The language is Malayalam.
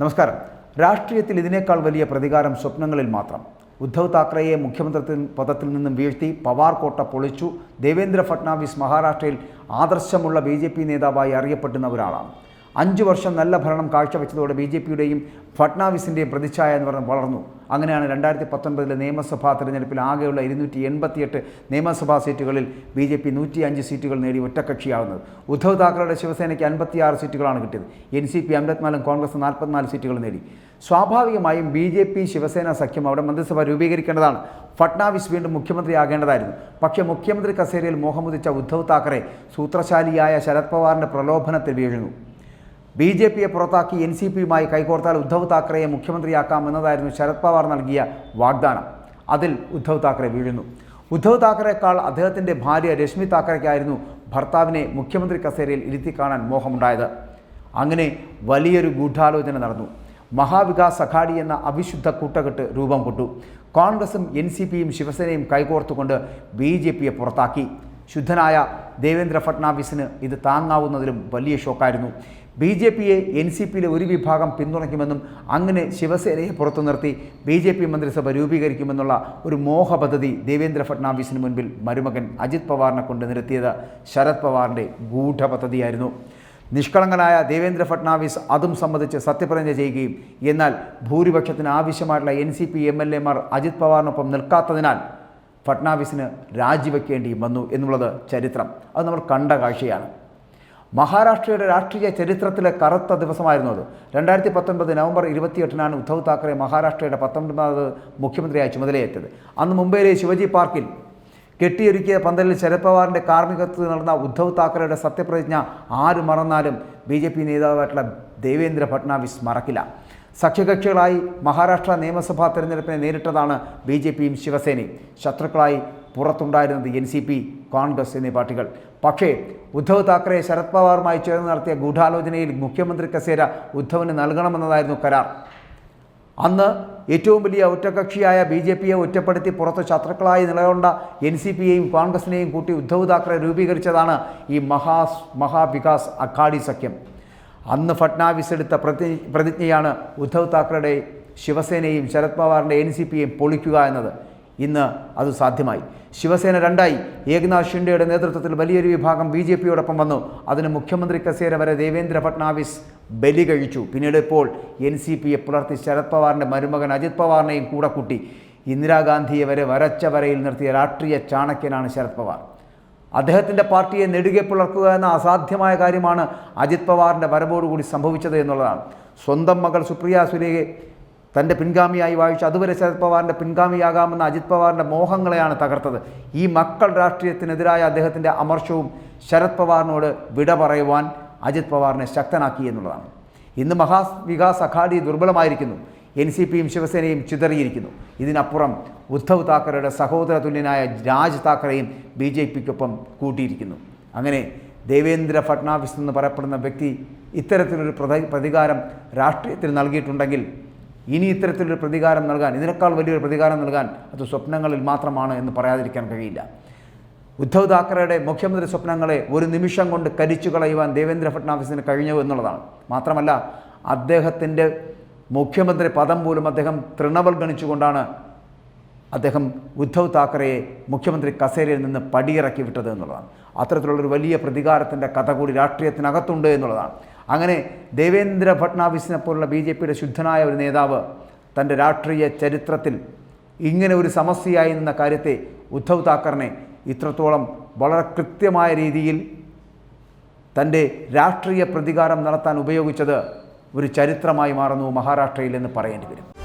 നമസ്കാരം. രാഷ്ട്രീയത്തിൽ ഇതിനേക്കാൾ വലിയ പ്രതികാരം സ്വപ്നങ്ങളിൽ മാത്രം. ഉദ്ധവ് താക്കറെയെ മുഖ്യമന്ത്രി പദത്തിൽ നിന്നും വീഴ്ത്തി പവാർ കോട്ട പൊളിച്ചു ദേവേന്ദ്ര ഫട്നാവിസ് മഹാരാഷ്ട്രയിൽ ആദർശമുള്ള ബി ജെ പി നേതാവായി അറിയപ്പെടുന്ന ഒരാളാണ്. അഞ്ചു വർഷം നല്ല ഭരണം കാഴ്ചവെച്ചതോടെ ബി ജെ പിയുടെയും ഫട്നാവിസിന്റെയും പ്രതിച്ഛായ എന്ന് പറഞ്ഞ് വളർന്നു. അങ്ങനെയാണ് രണ്ടായിരത്തി പത്തൊൻപതിലെ നിയമസഭാ തെരഞ്ഞെടുപ്പിൽ ആകെയുള്ള ഇരുന്നൂറ്റി എൺപത്തിയെട്ട് നിയമസഭാ സീറ്റുകളിൽ ബി ജെ പി നൂറ്റി അഞ്ച് സീറ്റുകൾ നേടി ഒറ്റക്കക്ഷിയാവുന്നത്. ഉദ്ധവ് താക്കറയുടെ ശിവസേനയ്ക്ക് അൻപത്തിയാറ് സീറ്റുകളാണ് കിട്ടിയത്. എൻ സി പി അമ്പത്തിനാലും കോൺഗ്രസ് നാൽപ്പത്തിനാല് സീറ്റുകൾ നേടി. സ്വാഭാവികമായും ബി ജെ പി ശിവസേന സഖ്യം അവിടെ മന്ത്രിസഭ രൂപീകരിക്കേണ്ടതാണ്. ഫട്നാവിസ് വീണ്ടും മുഖ്യമന്ത്രിയാകേണ്ടതായിരുന്നു. പക്ഷേ മുഖ്യമന്ത്രി കസേരയിൽ മോഹമുദിച്ച ഉദ്ധവ് താക്കറെ സൂത്രശാലിയായ ശരത് പവാറിന്റെ പ്രലോഭനത്തിൽ വീഴുന്നു. ബി ജെ പിയെ പുറത്താക്കി എൻ സി പിയുമായി കൈകോർത്താൽ ഉദ്ധവ് താക്കറെയെ മുഖ്യമന്ത്രിയാക്കാം എന്നതായിരുന്നു ശരത് പവാർ നൽകിയ വാഗ്ദാനം. അതിൽ ഉദ്ധവ് താക്കറെ വീഴുന്നു. ഉദ്ധവ് താക്കറേക്കാൾ അദ്ദേഹത്തിന്റെ ഭാര്യ രശ്മി താക്കറയ്ക്കായിരുന്നു ഭർത്താവിനെ മുഖ്യമന്ത്രി കസേരയിൽ ഇരുത്തി കാണാൻ മോഹമുണ്ടായത്. അങ്ങനെ വലിയൊരു ഗൂഢാലോചന നടന്നു. മഹാവികാസ് അഘാടി എന്ന അവിശുദ്ധ കൂട്ടകെട്ട് രൂപം കൊട്ടു. കോൺഗ്രസും എൻ സി പിയും ശിവസേനയും കൈകോർത്തുകൊണ്ട് ബി ജെ പിയെ പുറത്താക്കി. ശുദ്ധനായ ദേവേന്ദ്ര ഫട്നാവിസിന് ഇത് താങ്ങാവുന്നതിലും വലിയ ഷോക്കായിരുന്നു. ബി ജെ പിയെ എൻ സി പിയിലെ ഒരു വിഭാഗം പിന്തുണയ്ക്കുമെന്നും അങ്ങനെ ശിവസേനയെ പുറത്തു നിർത്തി ബി ജെ പി മന്ത്രിസഭ രൂപീകരിക്കുമെന്നുള്ള ഒരു മോഹ പദ്ധതി ദേവേന്ദ്ര ഫട്നാവിസിന് മുൻപിൽ മരുമകൻ അജിത് പവാറിനെ കൊണ്ട് നിർത്തിയത് ശരത് പവാറിന്റെ ഗൂഢപദ്ധതിയായിരുന്നു. നിഷ്കളങ്കനായ ദേവേന്ദ്ര ഫട്നാവിസ് അതും സംബന്ധിച്ച് സത്യപ്രതിജ്ഞ ചെയ്യുകയും എന്നാൽ ഭൂരിപക്ഷത്തിന് ആവശ്യമായിട്ടുള്ള N C P M L എമാർ അജിത് പവാറിനൊപ്പം നിൽക്കാത്തതിനാൽ ഫട്നാവിസിന് രാജിവെക്കേണ്ടി വന്നു എന്നുള്ളത് ചരിത്രം. അത് നമ്മൾ കണ്ട കാഴ്ചയാണ്. മഹാരാഷ്ട്രയുടെ രാഷ്ട്രീയ ചരിത്രത്തിലെ കറുത്ത ദിവസമായിരുന്നു അത്. രണ്ടായിരത്തി പത്തൊൻപത് നവംബർ ഇരുപത്തിയെട്ടിനാണ് ഉദ്ധവ് താക്കറെ മഹാരാഷ്ട്രയുടെ പത്തൊൻപതാമത് മുഖ്യമന്ത്രിയായി ചുമതലയേറ്റത്. അന്ന് മുംബൈയിലെ ശിവജി പാർക്കിൽ കെട്ടിയൊരുക്കിയ പന്തലിൽ ശരത് പവാറിന്റെ കാർമ്മികത്വത്തിൽ നടന്ന ഉദ്ധവ് താക്കറെയുടെ സത്യപ്രതിജ്ഞ ആര് മറന്നാലും ബി ജെ പി നേതാവായിട്ടുള്ള ദേവേന്ദ്ര ഫട്നാവിസ് മറക്കില്ല. സഖ്യകക്ഷികളായി മഹാരാഷ്ട്ര നിയമസഭാ തെരഞ്ഞെടുപ്പിനെ നേരിട്ടതാണ് ബി ജെ പിയും ശിവസേനയും. ശത്രുക്കളായി പുറത്തുണ്ടായിരുന്നത് എൻ സി പി കോൺഗ്രസ് എന്നീ പാർട്ടികൾ. പക്ഷേ ഉദ്ധവ് താക്കറെ ശരത് പവാറുമായി ചേർന്ന് നടത്തിയ ഗൂഢാലോചനയിൽ മുഖ്യമന്ത്രി കസേര ഉദ്ധവിന് നൽകണമെന്നതായിരുന്നു കരാർ. അന്ന് ഏറ്റവും വലിയ ഒറ്റകക്ഷിയായ ബി ജെ പിയെ ഒറ്റപ്പെടുത്തി പുറത്ത് ശത്രുക്കളായി നിലകൊണ്ട എൻ സി പിയെയും കോൺഗ്രസിനെയും കൂട്ടി ഉദ്ധവ് താക്കറെ രൂപീകരിച്ചതാണ് ഈ മഹാ മഹാവികാസ് അഖാഡി സഖ്യം. അന്ന് ഫട്നാവിസ് എടുത്ത പ്രതി പ്രതിജ്ഞയാണ് ഉദ്ധവ് താക്കറയുടെ ശിവസേനയും ശരത് പവാറിന്റെ എൻ സി പിയെയും പൊളിക്കുക എന്നത്. ഇന്ന് അത് സാധ്യമായി. ശിവസേന രണ്ടായി. ഏകനാഥ് ഷിൻഡെയുടെ നേതൃത്വത്തിൽ വലിയൊരു വിഭാഗം ബി ജെ പിയോടൊപ്പം വന്നു. അതിന് മുഖ്യമന്ത്രി കസേര വരെ ദേവേന്ദ്ര ഫട്നാവിസ് ബലി കഴിച്ചു. പിന്നീട് ഇപ്പോൾ എൻ സി പിയെ പുലർത്തി ശരത് പവാറിന്റെ മരുമകൻ അജിത് പവാറിനെയും കൂടെ കൂട്ടി. ഇന്ദിരാഗാന്ധിയെ വരെ വരച്ച വരയിൽ നിർത്തിയ രാഷ്ട്രീയ ചാണക്യനാണ് ശരത് പവാർ. അദ്ദേഹത്തിന്റെ പാർട്ടിയെ നെടുകെ പുലർക്കുക എന്ന അസാധ്യമായ കാര്യമാണ് അജിത് പവാറിന്റെ വരവോടുകൂടി സംഭവിച്ചത് എന്നുള്ളതാണ്. സ്വന്തം മകൾ സുപ്രിയ സുരേഖെ തന്റെ പിൻഗാമിയായി വായിച്ച് അതുവരെ ശരത് പവാറിന്റെ പിൻഗാമിയാകാമെന്ന അജിത് പവാറിന്റെ മോഹങ്ങളെയാണ് തകർത്തത്. ഈ മക്കൾ രാഷ്ട്രീയത്തിനെതിരായ അദ്ദേഹത്തിന്റെ അമർഷവും ശരത് പവാറിനോട് വിട പറയുവാൻ അജിത് പവാറിനെ ശക്തനാക്കി എന്നുള്ളതാണ്. ഇന്ന് മഹാ വികാസ് അഘാഡി ദുർബലമായിരിക്കുന്നു. എൻ സി പിയും ശിവസേനയും ചിതറിയിരിക്കുന്നു. ഇതിനപ്പുറം ഉദ്ധവ് താക്കറയുടെ സഹോദര തുല്യനായ രാജ് താക്കറെയും ബി ജെ പിക്കൊപ്പം കൂട്ടിയിരിക്കുന്നു. അങ്ങനെ ദേവേന്ദ്ര ഫട്നാവിസ് എന്ന് പറയപ്പെടുന്ന വ്യക്തി ഇത്തരത്തിലൊരു പ്രതി പ്രതികാരം രാഷ്ട്രീയത്തിൽ നൽകിയിട്ടുണ്ടെങ്കിൽ ഇനി ഇത്തരത്തിലൊരു പ്രതികാരം നൽകാൻ ഇതിനേക്കാൾ വലിയൊരു പ്രതികാരം നൽകാൻ അത് സ്വപ്നങ്ങളിൽ മാത്രമാണ് എന്ന് പറയാതിരിക്കാൻ കഴിയില്ല. ഉദ്ധവ് താക്കറയുടെ മുഖ്യമന്ത്രി സ്വപ്നങ്ങളെ ഒരു നിമിഷം കൊണ്ട് കരിച്ചു കളയുവാൻ ദേവേന്ദ്ര ഫട്നാവിസിന് കഴിഞ്ഞു എന്നുള്ളതാണ്. മാത്രമല്ല അദ്ദേഹത്തിന്റെ മുഖ്യമന്ത്രി പദം പോലും അദ്ദേഹം തൃണവൽഗണിച്ചുകൊണ്ടാണ് അദ്ദേഹം ഉദ്ധവ് താക്കറയെ മുഖ്യമന്ത്രി കസേരയിൽ നിന്ന് പടിയിറക്കി വിട്ടത് എന്നുള്ളതാണ്. അത്തരത്തിലുള്ളൊരു വലിയ പ്രതികാരത്തിന്റെ കഥ കൂടി രാഷ്ട്രീയത്തിനകത്തുണ്ട് എന്നുള്ളതാണ്. അങ്ങനെ ദേവേന്ദ്ര ഫട്നാവിസിനെ പോലുള്ള ബി ജെ പിയുടെ ശുദ്ധനായ ഒരു നേതാവ് തന്റെ രാഷ്ട്രീയ ചരിത്രത്തിൽ ഇങ്ങനെ ഒരു സമസ്യയായി നിന്ന കാര്യത്തെ ഉദ്ധവ് താക്കറിനെ ഇത്രത്തോളം വളരെ കൃത്യമായ രീതിയിൽ തന്റെ രാഷ്ട്രീയ പ്രതികാരം നടത്താൻ ഉപയോഗിച്ചത് ഒരു ചരിത്രമായി മാറുന്നു മഹാരാഷ്ട്രയിൽ എന്ന് പറയേണ്ടി വരും.